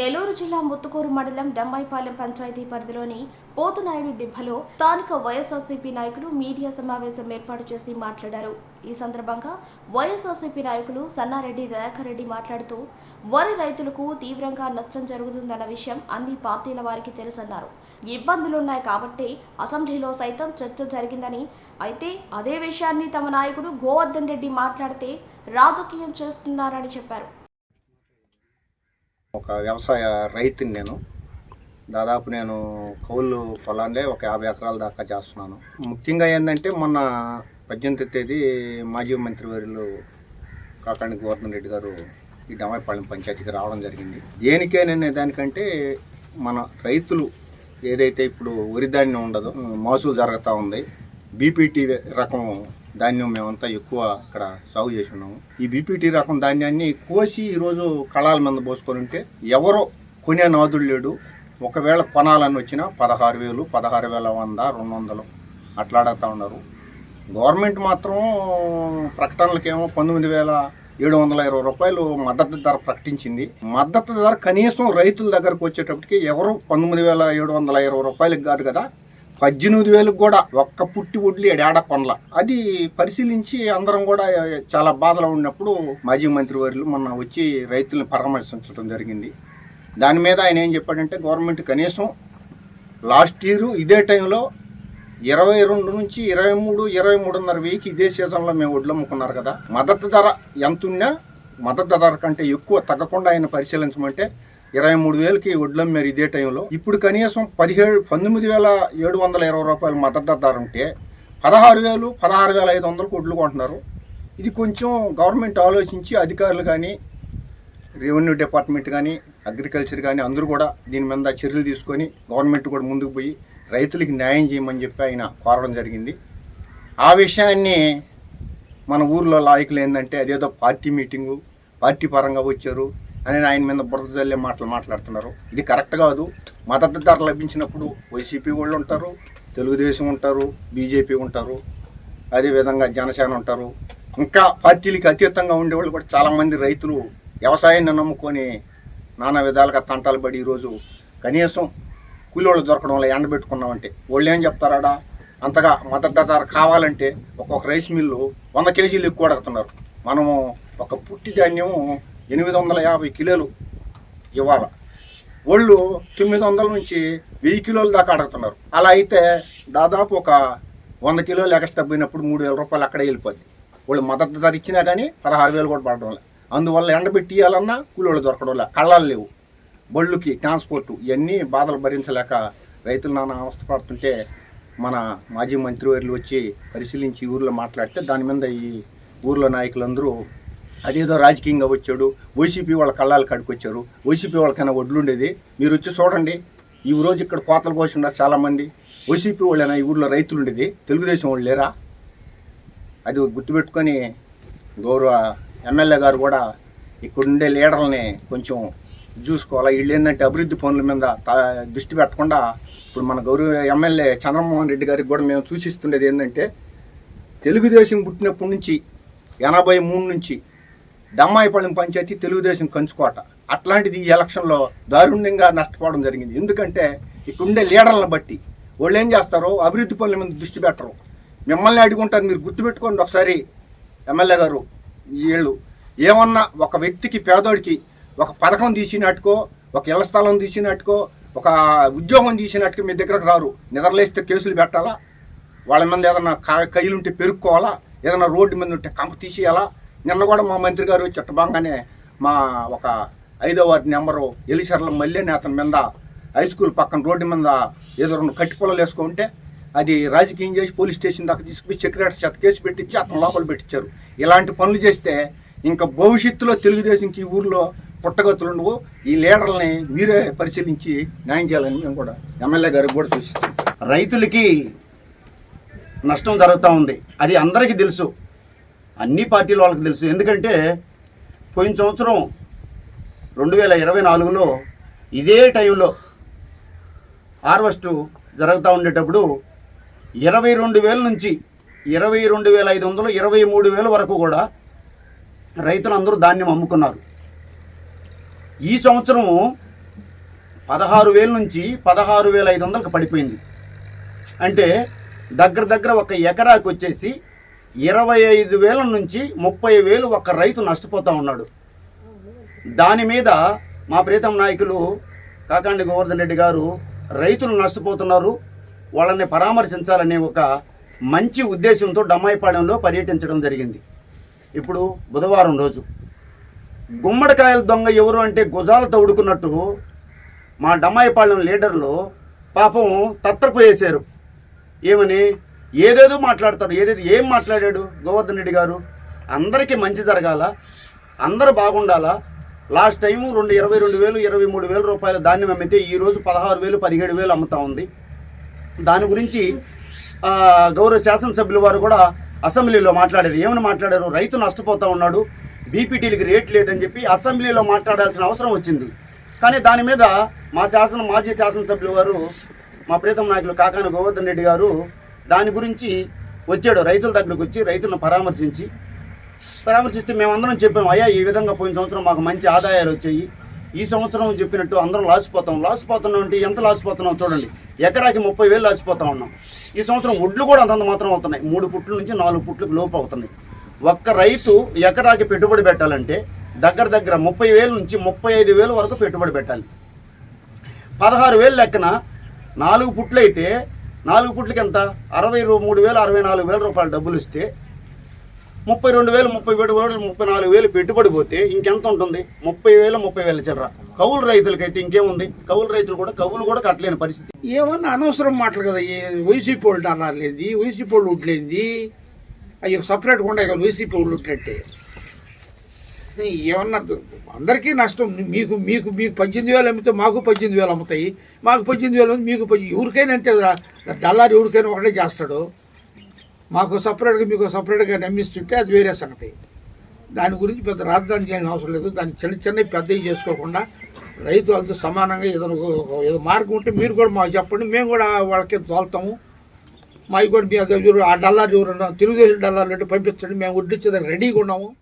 నెల్లూరు జిల్లా ముత్తుకూరు మండలం డమ్మాయిపాలెం పంచాయతీ పరిధిలోని పోతునాయుడు దిబ్బలో స్థానిక వైఎస్ఆర్సీపీ నాయకులు మీడియా సమావేశం ఏర్పాటు చేసి మాట్లాడారు. ఈ సందర్భంగా వైఎస్ఆర్సీపీ నాయకులు సన్నారెడ్డి దయాకర్ రెడ్డి మాట్లాడుతూ వరి రైతులకు తీవ్రంగా నష్టం జరుగుతుందన్న విషయం అన్ని పార్టీల వారికి తెలుసన్నారు. ఇబ్బందులున్నాయి కాబట్టి అసెంబ్లీలో సైతం చర్చ జరిగిందని అయితే అదే విషయాన్ని తమ నాయకుడు గోవర్ధన్ రెడ్డి మాట్లాడితే రాజకీయం చేస్తున్నారని చెప్పారు. ఒక వ్యవసాయ రైతుని నేను. దాదాపు నేను కౌలు పొలాన్నే ఒక యాభై ఎకరాల దాకా చేస్తున్నాను. ముఖ్యంగా ఏంటంటే మొన్న పద్దెనిమిది తేదీ మాజీ మంత్రి వర్యులు కాకాణి గోవర్ధన్ రెడ్డి గారు ఈ డమాయిపాళెం పంచాయతీకి రావడం జరిగింది. దేనికేననే దానికంటే మన రైతులు ఏదైతే ఇప్పుడు వరిధాన్యం ఉండదు ఉండదో మోసూలు జరుగుతూ ఉంది. బీపీటీ రకం ధాన్యం మేమంతా ఎక్కువ ఇక్కడ సాగు చేసి ఉన్నాము. ఈ బీపీటీ రకం ధాన్యాన్ని కోసి ఈరోజు కళాల మీద పోసుకొని ఉంటే ఎవరో కొనే నాదుడు లేడు. ఒకవేళ కొనాలని వచ్చినా పదహారు వేలు పదహారు వేల వంద రెండు వందలు అట్లాడతా ఉన్నారు. గవర్నమెంట్ మాత్రం ప్రకటనలకేమో పంతొమ్మిది వేల ఏడు వందల ఇరవై రూపాయలు మద్దతు ధర ప్రకటించింది. మద్దతు ధర కనీసం రైతుల దగ్గరకు వచ్చేటప్పటికి ఎవరు పంతొమ్మిది వేల ఏడు వందల ఇరవై రూపాయలకి కాదు కదా పద్దెనిమిది వేలకు కూడా ఒక్క పుట్టి వడ్లు ఏడాడ కొనల అది పరిశీలించి అందరం కూడా చాలా బాధలో ఉన్నప్పుడు మాజీ మంత్రి వర్యులు మొన్న వచ్చి రైతులను పరామర్శించడం జరిగింది. దాని మీద ఆయన ఏం చెప్పాడంటే గవర్నమెంట్ కనీసం లాస్ట్ ఇయర్ ఇదే టైంలో ఇరవై రెండు నుంచి ఇరవై మూడు ఇరవై మూడున్నర వెయ్యికి ఇదే సీజన్లో మేము వడ్లు అమ్ముకున్నారు కదా. మద్దతు ధర ఎంత ఉన్నా మద్దతు ధర కంటే ఎక్కువ తగ్గకుండా ఆయన పరిశీలించమంటే ఇరవై మూడు వేలకి వడ్లు ఇదే టైంలో. ఇప్పుడు కనీసం పదిహేడు పంతొమ్మిది వేల ఏడు వందల ఇరవై రూపాయలు మద్దతు ధర ఉంటే పదహారు వేలు పదహారు వేల ఐదు వందలకు వడ్లు కొంటున్నారు. ఇది కొంచెం గవర్నమెంట్ ఆలోచించి అధికారులు కానీ రెవెన్యూ డిపార్ట్మెంట్ కానీ అగ్రికల్చర్ కానీ అందరూ కూడా దీని మీద చర్యలు తీసుకొని గవర్నమెంట్ కూడా ముందుకు పోయి రైతులకి న్యాయం చేయమని చెప్పి ఆయన కోరడం జరిగింది. ఆ విషయాన్ని మన ఊర్లో లాయకులు ఏంటంటే అదేదో పార్టీ మీటింగు పార్టీ పరంగా వచ్చారు. అని ఆయన మీద బురద జల్లే మాటలు మాట్లాడుతున్నారు. ఇది కరెక్ట్ కాదు. మద్దతు ధర లభించినప్పుడు వైసీపీ వాళ్ళు ఉంటారు తెలుగుదేశం ఉంటారు బీజేపీ ఉంటారు అదేవిధంగా జనసేన ఉంటారు. ఇంకా పార్టీలకి అతీతంగా ఉండేవాళ్ళు కూడా చాలామంది రైతులు వ్యవసాయాన్ని నమ్ముకొని నానా విధాలుగా తంటాలు పడి ఈరోజు కనీసం కూలోళ్ళు దొరకడం వల్ల ఎండబెట్టుకున్నామంటే వాళ్ళు ఏం చెప్తారాడా అంతగా మద్దతు ధర కావాలంటే ఒక్కొక్క రైస్ మిల్లు వంద కేజీలు ఎక్కువ అడుగుతున్నారు. మనము ఒక పుట్టి ధాన్యం ఎనిమిది వందల యాభై కిలోలు ఇవ్వాలి. వాళ్ళు తొమ్మిది వందల నుంచి వెయ్యి కిలోల దాకా అడుగుతున్నారు అలా అయితే దాదాపు ఒక వంద కిలోలు ఎక్స్ట్రా పోయినప్పుడు మూడు వేల రూపాయలు అక్కడే వెళ్ళిపోద్ది. వాళ్ళు మద్దతు ధర ఇచ్చినా కానీ పదహారు వేలు కూడా పడడం లేదు. అందువల్ల ఎండబెట్టి ఇవ్వాలన్నా కూలోళ్ళు దొరకడం లేదు. కళ్ళాలు లేవు. బళ్ళుకి ట్రాన్స్పోర్టు ఇవన్నీ బాధలు భరించలేక రైతులు నానా అవస్థ పడుతుంటే మన మాజీ మంత్రివర్యులు వచ్చి పరిశీలించి ఊర్లో మాట్లాడితే దాని మీద ఈ ఊర్లో నాయకులందరూ అదేదో రాజకీయంగా వచ్చాడు వైసీపీ వాళ్ళ కళ్ళాలు కడుకొచ్చారు వైసీపీ వాళ్ళకైనా వడ్లుండేది మీరు వచ్చి చూడండి. ఈ రోజు ఇక్కడ కోతలు కోసినారు చాలామంది. వైసీపీ వాళ్ళైనా ఈ ఊర్లో రైతులు ఉండేది తెలుగుదేశం వాళ్ళు లేరా? అది గుర్తుపెట్టుకొని గౌరవ ఎమ్మెల్యే గారు కూడా ఇక్కడుండే లీడర్లని కొంచెం చూసుకోవాలి? వీళ్ళు ఏంటంటే అభివృద్ధి పనుల మీద తా- దృష్టి పెట్టకుండా ఇప్పుడు మన గౌరవ ఎమ్మెల్యే చంద్రమోహన్ రెడ్డి గారికి కూడా మేము సూచిస్తుండేది ఏంటంటే తెలుగుదేశం పుట్టినప్పటి నుంచి ఎనభై మూడు నుంచి దమ్మాయిపాళెం పంచాయతీ తెలుగుదేశం కంచుకోట. అట్లాంటిది ఈ ఎలక్షన్లో దారుణ్యంగా నష్టపోవడం జరిగింది. ఎందుకంటే ఇక్కడ ఉండే లీడర్లను బట్టి వాళ్ళు ఏం చేస్తారో అభివృద్ధి పనుల మీద దృష్టి పెట్టరు. మిమ్మల్ని అడుగుంటారు మీరు గుర్తుపెట్టుకోండి ఒకసారి. ఎమ్మెల్యే గారు వీళ్ళు ఏమన్నా ఒక వ్యక్తికి పేదోడికి ఒక పథకం తీసినట్టుకో ఒక ఇళ్ళ స్థలం తీసినట్టుకో ఒక ఉద్యోగం తీసినట్టుకో మీ దగ్గరకు రారు. నిద్రలేస్తే కేసులు పెట్టాలా? వాళ్ళ మీద ఏదైనా కా- ఉంటే పెరుక్కోవాలా? ఏదైనా రోడ్డు మీద ఉంటే కంప తీసేయాలా? నిన్న కూడా మా మంత్రి గారు చట్టభంగానే మా ఒక ఐదో వార్డు నెంబరు ఎలిసర్ల మల్లె అతని మీద హై స్కూల్ పక్కన రోడ్డు మీద ఏదో రెండు కట్టి పొలాలు వేసుకుంటే అది రాజకీయం చేసి పోలీస్ స్టేషన్ దాకా తీసుకుపోయి సెక్రటరీ చేత కేసు పెట్టించి అతను లోపల పెట్టించారు. ఇలాంటి పనులు చేస్తే ఇంకా భవిష్యత్తులో తెలుగుదేశంకి ఈ ఊర్లో పుట్టగతులు ఉండవు. ఈ లీడర్లని మీరే పరిశీలించి న్యాయం చేయాలని మేము కూడా ఎమ్మెల్యే గారికి కూడా సూచిస్తాం రైతులకి నష్టం జరుగుతూ ఉంది. అది అందరికీ తెలుసు. అన్ని పార్టీల వాళ్ళకి తెలుసు. ఎందుకంటే పోయిన సంవత్సరం రెండు వేల ఇరవై నాలుగులో ఇదే టైంలో హార్వెస్ట్ జరుగుతూ ఉండేటప్పుడు ఇరవై రెండు వేల నుంచి ఇరవై రెండు వేల ఐదు వందలు ఇరవై మూడు వేల వరకు కూడా రైతులందరూ ధాన్యం అమ్ముకున్నారు. ఈ సంవత్సరం పదహారు వేల నుంచి పదహారు వేల ఐదు వందలకు పడిపోయింది. అంటే దగ్గర దగ్గర ఒక ఎకరాకు వచ్చేసి ఇరవై ఐదు వేల నుంచి ముప్పై వేలు ఒక రైతు నష్టపోతూ ఉన్నాడు. దాని మీద మా ప్రీతం నాయకులు కాకాండి గోవర్ధన్ రెడ్డి గారు రైతులు నష్టపోతున్నారు. వాళ్ళని పరామర్శించాలనే ఒక మంచి ఉద్దేశంతో డమ్మాయిపాడెంలో పర్యటించడం జరిగింది. ఇప్పుడు బుధవారం రోజు. గుమ్మడికాయల దొంగ ఎవరు అంటే గుజాలు తవుడుకున్నట్టు మా డమ్మాయిపాళెం లీడర్లు పాపం తత్తరపోయేశారు ఏమని? ఏదేదో మాట్లాడతారు ఏదేదో ఏం మాట్లాడాడు గోవర్ధన్ రెడ్డి గారు? అందరికీ మంచి జరగాల? అందరూ బాగుండాలా? లాస్ట్ టైము రెండు ఇరవై రెండు వేలు ఇరవై మూడు వేల రూపాయల ధాన్యం అమ్మితే ఈ రోజు పదహారు వేలు పదిహేడు వేలు అమ్ముతా ఉంది. దాని గురించి గౌరవ శాసనసభ్యుల వారు కూడా అసెంబ్లీలో మాట్లాడారు. ఏమని మాట్లాడారు? రైతు నష్టపోతూ ఉన్నాడు బీపీటీలకి రేట్ లేదని చెప్పి అసెంబ్లీలో మాట్లాడాల్సిన అవసరం వచ్చింది. కానీ దాని మీద మా శాసన మాజీ శాసనసభ్యులు వారు మా ప్రీతం నాయకులు కాకాని గోవర్ధన్ రెడ్డి గారు దాని గురించి వచ్చాడు రైతుల దగ్గరకు వచ్చి రైతులను పరామర్శించి. పరామర్శిస్తే మేమందరం చెప్పాం అయ్యా ఈ విధంగా పోయిన సంవత్సరం మాకు మంచి ఆదాయాలు వచ్చాయి. ఈ సంవత్సరం చెప్పినట్టు అందరం లాసిపోతాం. లాసిపోతున్నాం అంటే ఎంత లాసిపోతున్నాం చూడండి. ఎకరాకి ముప్పై వేలు లాసిపోతా ఉన్నాం. ఈ సంవత్సరం ఒడ్లు కూడా అంతంత మాత్రం అవుతున్నాయి. మూడు పుట్ల నుంచి నాలుగు పుట్లకు లోపు అవుతున్నాయి. ఒక్క రైతు ఎకరాకి పెట్టుబడి పెట్టాలంటే దగ్గర దగ్గర ముప్పై వేల నుంచి ముప్పై ఐదు వేల వరకు పెట్టుబడి పెట్టాలి. పదహారు వేలు లెక్కన నాలుగు పుట్లు అయితే నాలుగు పుట్లకి ఎంత? అరవై మూడు వేలు అరవై నాలుగు వేల రూపాయలు డబ్బులు ఇస్తే ముప్పై రెండు వేలు ముప్పై ఏడు వేలు ముప్పై నాలుగు వేలు పెట్టుబడి పోతే ఇంకెంత ఉంటుంది? ముప్పై వేలు ముప్పై వేల చిల్లర. కౌలు రైతులకైతే ఇంకేముంది? కౌలు రైతులు కూడా కౌలు కూడా కట్టలేని పరిస్థితి. ఏమన్నా అనవసరం మాటలు కదా వైసీపీ వాళ్ళు అన్నారు వైసీపీ వాళ్ళు ఉట్లేంది అవి సపరేట్గా ఉండే కదా వైసీపీ వాళ్ళు ఉట్లంటే ఏమన్నా అందరికీ నష్టం. మీకు మీకు మీకు పద్దెనిమిది వేలు అమ్మితే మాకు పద్దెనిమిది వేలు అమ్ముతాయి. మాకు పద్దెనిమిది వేలు మీకు ఎవరికైనా అంతే కదా. డల్లారి ఎవరికైనా ఒకటే చేస్తాడు. మాకు సపరేట్గా మీకు సపరేట్గా నమ్మిస్తుంటే అది వేరే సంగతి. దాని గురించి పెద్ద రాజధాని చేయాల్సిన అవసరం లేదు. దాన్ని చిన్న చిన్న పెద్దవి చేసుకోకుండా రైతులంతా సమానంగా ఏదైనా ఒక- ఏదో మార్గం ఉంటే మీరు కూడా మాకు చెప్పండి. మేము కూడా వాళ్ళకి తోలుతాము. మాకు కూడా మీ దగ్గర ఆ డల్లారు చూడండి తెలుగుదేశం డల్లార్లు అంటే పంపించండి మేము వడ్డించేదానికి రెడీగా ఉన్నాము.